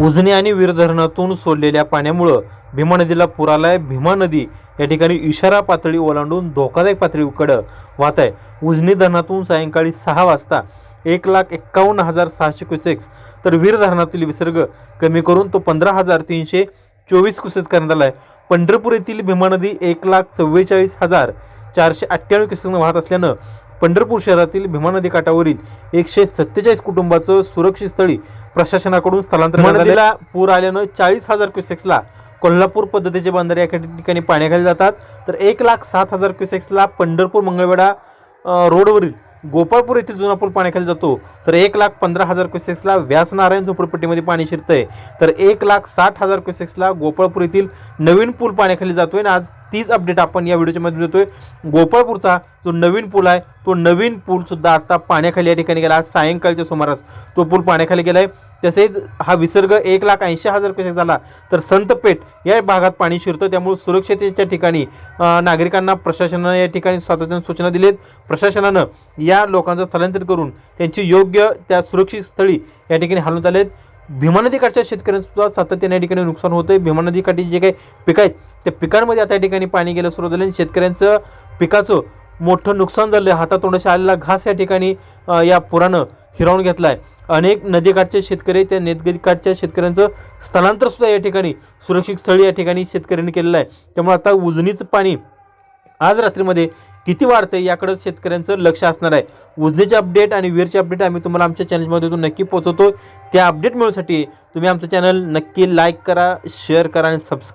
उजनी आणि वीर धरणातून सोडलेल्या पाण्यामुळं भीमा नदीला पूर आलाय भीमा नदी या ठिकाणी इशारा पातळी ओलांडून धोकादायक पातळीकडं वाहत आहे. उजनी धरणातून सायंकाळी सहा वाजता एक लाख एक्कावन्न हजार सहाशे क्युसेक्स तर वीर धरणातील विसर्ग कमी करून तो पंधरा हजार तीनशे चोवीस क्युसेक्स करण्यात आला आहे. पंढरपूर येथील भीमा नदी एक लाख चव्वेचाळीस हजार चारशे अठ्ठ्याण्णव क्युसेक्सनं वाहत असल्यानं पंढरपूर शहरातील भीमा नदी काठावरील एकशे सत्तेचाळीस कुटुंबाचं सुरक्षित स्थळी प्रशासनाकडून स्थलांतर नदीला पूर आल्यानं चाळीस हजार क्युसेक्सला कोल्हापूर पद्धतीचे बंदरे या ठिकाणी पाण्याखाली जातात. तर एक लाख सात हजार क्युसेक्सला पंढरपूर मंगळवेढा रोडवरील गोपाळपूर येथील जुना पूल पाण्याखाली जातो. तर एक लाख पंधरा हजार क्युसेक्सला व्यासनारायण झोपडपट्टीमध्ये पाणी शिरतंय. तर एक लाख साठ हजार क्युसेक्सला गोपाळपूर येथील नवीन पूल पाण्याखाली जातोय आणि आज तीच अपडेट आपण या व्हिडिओच्या मध्ये देतोय. गोपाळपूरचा जो नवीन पूल आहे तो नवीन पूल सुद्धा आता पाण्याखाली या ठिकाणी गेला. सायंकाळच्या सुमारास तो पूल पाण्याखाली गेलाय. तसेच हा विसर्ग एक लाख ऐंशी हजार क्युसेक झाला. तर संतपेठ या भागात पाणी शिरतं त्यामुळे सुरक्षतेच्या ठिकाणी नागरिकांना प्रशासनानं या ठिकाणी सातत्याने सूचना दिलेत. प्रशासनानं या लोकांचं स्थलांतरित करून त्यांची योग्य त्या सुरक्षित स्थळी या ठिकाणी हलवण्यात आलेत. भीमा नदीकाठच्या शेतकऱ्यांचं सातत्याने या ठिकाणी नुकसान होतंय. भीमा नदीकाठी जे काही पिकं आहेत त्या पिकांमध्ये आता या ठिकाणी पाणी गेलं सुरू झालं आणि शेतकऱ्यांचं पिकाचं मोठं नुकसान झालं. हातातोंडाशी आलेला घास या ठिकाणी या पुरानं हिरावून घेतला आहे अनेक नदीकाठचे शेतकरी त्या नदीकाठच्या शेतकऱ्यांचं स्थलांतरसुद्धा या ठिकाणी सुरक्षित स्थळी या ठिकाणी शेतकऱ्यांनी केलेलं आहे. त्यामुळे आता उजनीचं पाणी आज रात्रीमध्ये किती वाढतंय याकडे शेतकऱ्यांचं लक्ष असणार आहे. उजनीचे अपडेट आणि वीरचे अपडेट आम्ही तुम्हाला आमच्या चॅनलमधून नक्की पोहोचवतो. त्या अपडेट मिळवण्यासाठी तुम्ही आमचं चॅनल नक्की लाईक करा शेअर करा आणि सबस्क्राईब